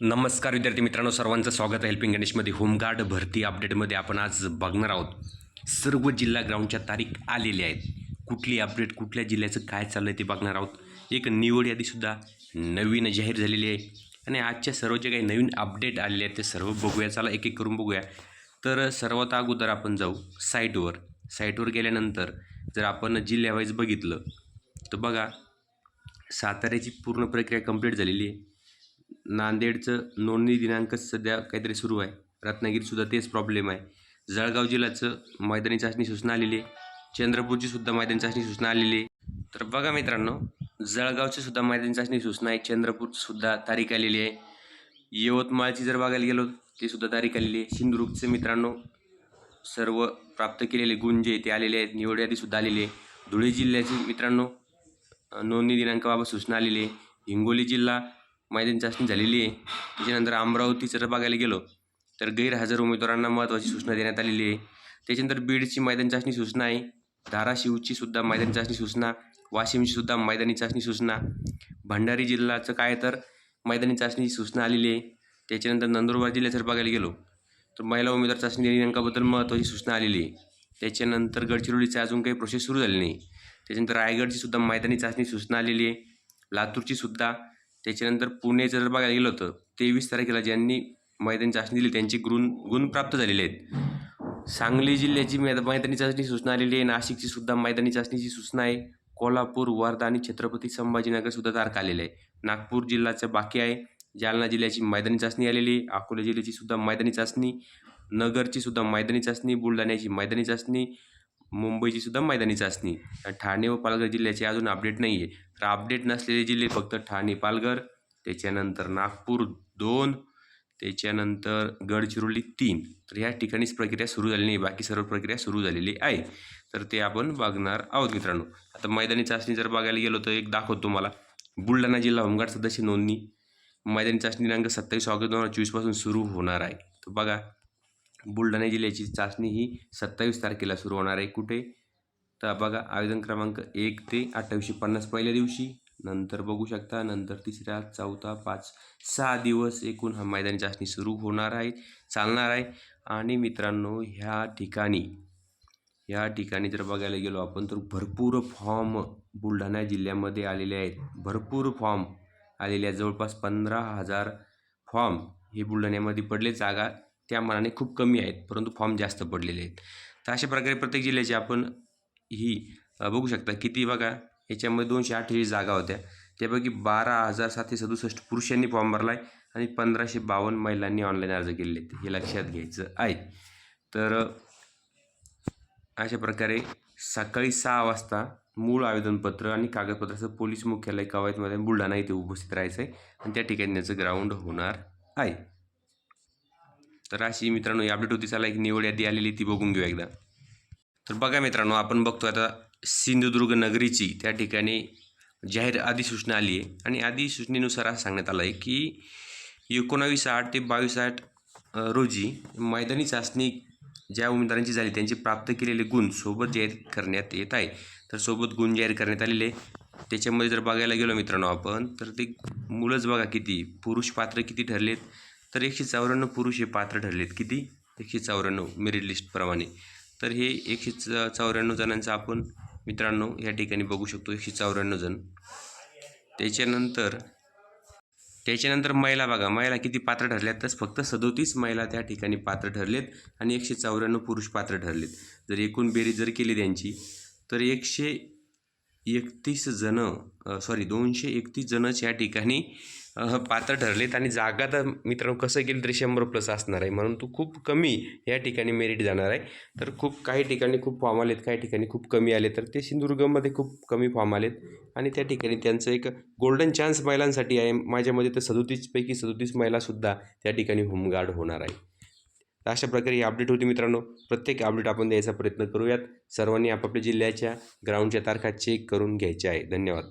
नमस्कार विद्यार्थी मित्रांनो सर्वांचं स्वागत आहे हेल्पिंग गणेशमध्ये. होमगार्ड भरती अपडेटमध्ये आपण आज बघणार आहोत. सर्व जिल्हा ग्राउंडच्या तारीख आलेल्या आहेत. कुठली अपडेट कुठल्या जिल्ह्याचं काय चाललं आहे ते बघणार आहोत. एक निवड यादीसुद्धा नवीन जाहीर झालेली आहे. आणि आजच्या सर्व जे काही नवीन अपडेट आलेले आहेत ते सर्व बघूया. चला एक एक करून बघूया. तर सर्वात अगोदर आपण जाऊ साईटवर साईटवर गेल्यानंतर जर आपण जिल्ह्यावाईज बघितलं तर बघा साताऱ्याची पूर्ण प्रक्रिया कंप्लीट झालेली आहे. नांदेडचं नोंदणी दिनांक सध्या काहीतरी सुरू आहे. रत्नागिरीसुद्धा तेच प्रॉब्लेम आहे. जळगाव जिल्ह्याचं मैदानी चाचणी सूचना आलेली आहे. चंद्रपूरची सुद्धा मैदानी चाचणी सूचना आलेली आहे. तर बघा मित्रांनो जळगावची सुद्धा मैदानी चाचणी सूचना आहे. चंद्रपूरची सुद्धा तारीख आलेली आहे. यवतमाळची जर बघायला गेलो ती सुद्धा तारीख आलेली आहे. सिंधुदुर्गचे मित्रांनो सर्व प्राप्त केलेले गुण जे ते आलेले आहेत. निवड यादीसुद्धा आलेली आहे. धुळे जिल्ह्याची मित्रांनो नोंदणी दिनांकाबाबत सूचना आलेली आहे. हिंगोली जिल्हा मैदानी चाचणी झालेली आहे. त्याच्यानंतर अमरावतीचं जर बघायला गेलो तर गैरहजर उमेदवारांना महत्त्वाची सूचना देण्यात आलेली आहे. त्याच्यानंतर बीडची मैदानी चाचणी सूचना आहे. धाराशिवची सुद्धा मैदानी चाचणी सूचना वाशिमची सुद्धा मैदानी चाचणी सूचना भंडारी जिल्ह्याचं काय तर मैदानी चाचणीची सूचना आलेली आहे. त्याच्यानंतर नंदुरबार जिल्ह्यात जर बघायला गेलो तर महिला उमेदवार चाचणी दिनांकाबद्दल महत्त्वाची सूचना आलेली आहे. त्याच्यानंतर गडचिरोलीचं अजून काही प्रोसेस सुरू झाली नाही. त्याच्यानंतर रायगडची सुद्धा मैदानी चाचणी सूचना आलेली आहे. लातूरची सुद्धा त्याच्यानंतर पुणेचं जर बघायला गेलं होतं तेवीस तारखेला ज्यांनी मैदानी चाचणी दिली त्यांची गुण गुण प्राप्त झालेले आहेत. सांगली जिल्ह्याची मैदा मैदानी चाचणी सूचना आलेली आहे. नाशिकची सुद्धा मैदानी चाचणीची सूचना आहे. कोल्हापूर वर्धा आणि छत्रपती संभाजीनगर सुद्धा तारखा आलेल्या आहे नागपूर जिल्ह्याचं बाकी आहे. जालना जिल्ह्याची मैदानी चाचणी आलेली आहे. अकोला जिल्ह्याची सुद्धा मैदानी चाचणी. नगरची सुद्धा मैदानी चाचणी. बुलढाण्याची मैदानी चाचणी. मुंबईची सुद्धा मैदानी चाचणी. ठाणे व पालघर जिल्ह्याची अजून अपडेट नाही आहे तर अपडेट नसलेले जिल्हे फक्त ठाणे पालघर त्याच्यानंतर नागपूर दोन त्याच्यानंतर गडचिरोली तीन. तर ह्या ठिकाणीच प्रक्रिया सुरू झालेली नाही बाकी सर्व प्रक्रिया सुरू झालेली आहे. तर ते आपण बघणार आहोत मित्रांनो. आता मैदानी चाचणी जर बघायला गेलो तर एक दाखवतो तुम्हाला. बुलढाणा जिल्हा होमगार्ड सदस्य नोंदणी. मैदानी चाचणी दिनांक सत्तावीस ऑगस्ट दोन हजार चोवीसपासून सुरू होणार आहे. तर बघा बुलढाणा जिल्ह्याची चाचणी ही सत्तावीस तारखेला सुरू होणार आहे. कुठे? तर बघा आवेदन क्रमांक एक ते अठ्ठावीसशे पन्नास पहिल्या दिवशी. नंतर बघू शकता नंतर तिसऱ्या चौथा पाच सहा दिवस एकूण हा मैदानी चाचणी सुरू होणार आहे चालणार आहे. आणि मित्रांनो ह्या ठिकाणी या ठिकाणी जर बघायला गेलो आपण तर भरपूर फॉर्म बुलढाणा जिल्ह्यामध्ये आलेले आहेत. भरपूर फॉर्म आलेले आहेत. जवळपास पंधरा हजार फॉर्म हे बुलढाण्यामध्ये पडले जागा. त्या मानाने खूप कमी आहेत परंतु फॉर्म जास्त पडलेले आहेत. तर अशा प्रकारे प्रत्येक जिल्ह्याची आपण ही बघू शकता. किती बघा याच्यामध्ये दोनशे अठ्ठेचाळीस जागा होत्या. त्यापैकी बारा हजार सातशे सदुसष्ट पुरुषांनी फॉर्म भरला आहे आणि पंधराशे बावन्न महिलांनी ऑनलाईन अर्ज केलेले आहेत. हे लक्षात घ्यायचं आहे. तर अशा प्रकारे सकाळी सहा वाजता मूळ आवेदनपत्र आणि कागदपत्राचं पोलीस मुख्यालय कवायतमध्ये बुलढाणा इथे उपस्थित राहायचं आहे आणि त्या ठिकाणी त्याचं ग्राउंड होणार आहे. तर अशी मित्रांनो ही अपडेट होती. चला एक निवड यादी आलेली ती बघून घेऊ एकदा. तर बघा मित्रांनो आपण बघतो आता सिंधुदुर्ग नगरीची त्या ठिकाणी जाहीर अधिसूचना आली आहे. आणि अधिसूचनेनुसार असं सांगण्यात आलं आहे की एकोणावीस आठ ते बावीस आठ रोजी मैदानी चाचणी ज्या उमेदवारांची झाली त्यांचे प्राप्त केलेले गुण सोबत जाहीर करण्यात येत आहे. तर सोबत गुण जाहीर करण्यात आलेले आहे. त्याच्यामध्ये जर बघायला गेलो मित्रांनो आपण तर ते मुलंच बघा किती पुरुष पात्र किती ठरलेत. तर एकशे चौऱ्याण्णव पुरुष हे पात्र ठरलेत. किती? एकशे चौऱ्याण्णव मेरिट लिस्टप्रमाणे तर हे एकशे च चौऱ्याण्णव जणांचं आपण मित्रांनो या ठिकाणी बघू शकतो एकशे चौऱ्याण्णव जण. त्याच्यानंतर त्याच्यानंतर महिला बघा महिला किती पात्र ठरल्यात तर फक्त सदोतीस महिला त्या ठिकाणी पात्र ठरलेत आणि एकशे चौऱ्याण्णव पुरुष पात्र ठरलेत. जर एकूण बेरीज जर केली त्यांची तर एकशे एकतीस जणं सॉरी दोनशे एकतीस जणंच या ठिकाणी पात्र ठरलेत आणि जागा तर मित्रांनो कसं गेलं तरी शंभर प्लस असणार आहे. म्हणून तो खूप कमी या ठिकाणी मेरिट जाणार आहे. तर खूप काही ठिकाणी खूप फॉर्म आलेत काही ठिकाणी खूप कमी आले तर ते सिंधुदुर्गमध्ये खूप कमी फॉर्म आलेत. आणि त्या ठिकाणी त्यांचं एक गोल्डन चान्स महिलांसाठी आहे. माझ्यामध्ये तर सदोतीसपैकी सदोतीस महिलासुद्धा त्या ठिकाणी होमगार्ड होणार आहे. अशा प्रकारे ही अपडेट होती मित्रांनो. प्रत्येक अपडेट आपण द्यायचा प्रयत्न करूयात. सर्वांनी आपापल्या जिल्ह्याच्या ग्राउंडच्या तारखा चेक करून घ्यायच्या आहे. धन्यवाद.